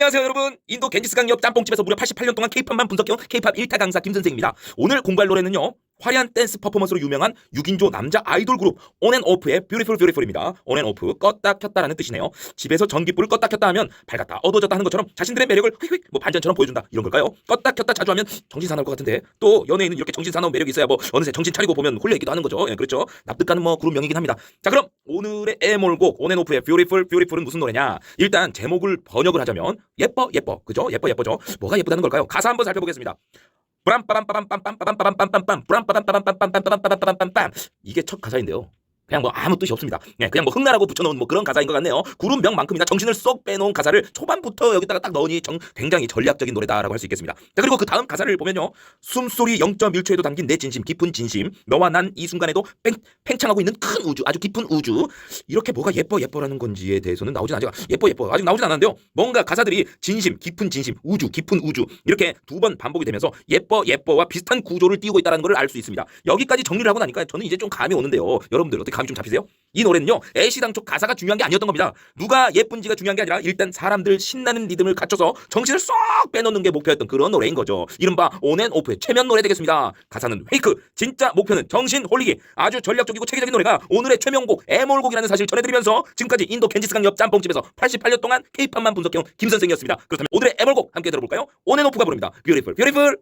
안녕하세요 여러분. 인도 겐지스강 옆 짬뽕집에서 무려 88년 동안 케이팝만 분석해온 케이팝 1타 강사 김선생입니다. 오늘 공부할 노래는요 화려한 댄스 퍼포먼스로 유명한 6인조 남자 아이돌 그룹 온앤오프의 뷰티풀 뷰티풀입니다. 온앤오프 껐다 켰다라는 뜻이네요. 집에서 전기불을 껐다 켰다 하면 밝았다 어두워졌다 하는 것처럼 자신들의 매력을 휙휙 뭐 반전처럼 보여준다 이런 걸까요? 껐다 켰다 자주 하면 정신 사나울 것 같은데 또 연예인은 이렇게 정신 사나운 매력이 있어야 뭐 어느새 정신 차리고 보면 홀려있기도 하는 거죠. 예, 그렇죠? 납득가는 뭐 그룹 명이긴 합니다. 자 그럼 오늘의 애몰곡 온앤오프의 뷰티풀 뷰티풀은 무슨 노래냐? 일단 제목을 번역을 하자면 예뻐 예뻐. 그죠? 예뻐 예뻐죠? 뭐가 예쁘다는 걸까요? 가사 한번 살펴보겠습니다 브람 이게 첫 가사인데요. 그냥 뭐 아무 뜻이 없습니다. 예, 그냥 뭐 흥나라고 붙여놓은 뭐 그런 가사인 것 같네요. 그룹명만큼이나 정신을 쏙 빼놓은 가사를 초반부터 여기다가 딱 넣으니 정, 굉장히 전략적인 노래다라고 할 수 있겠습니다. 자 그리고 그 다음 가사를 보면요, 숨소리 0.1초에도 담긴 내 진심, 깊은 진심, 너와 난 이 순간에도 팽, 팽창하고 있는 큰 우주, 아주 깊은 우주. 이렇게 뭐가 예뻐 예뻐라는 건지에 대해서는 나오진 않죠. 예뻐 예뻐 아직 나오진 않았는데요. 뭔가 가사들이 진심, 깊은 진심, 우주, 깊은 우주 이렇게 두 번 반복이 되면서 예뻐 예뻐와 비슷한 구조를 띄우고 있다는 걸 알 수 있습니다. 여기까지 정리를 하고 나니까 저는 이제 좀 감이 오는데요. 여러분들 어떻게 감이 좀 잡히세요? 이 노래는요 애시당초 가사가 중요한 게 아니었던 겁니다. 누가 예쁜지가 중요한 게 아니라 일단 사람들 신나는 리듬을 갖춰서 정신을 쏙 빼놓는 게 목표였던 그런 노래인 거죠. 이른바 온앤오프의 최면 노래 되겠습니다. 가사는 페이크, 진짜 목표는 정신 홀리기. 아주 전략적이고 체계적인 노래가 오늘의 최명곡 애몰곡이라는 사실 전해드리면서 지금까지 인도 겐지스강 옆 짬뽕집에서 88년 동안 케이팝만 분석해온 김 선생이었습니다. 그렇다면 오늘의 애몰곡 함께 들어볼까요? 온앤오프가 부릅니다. 뷰티풀 뷰티풀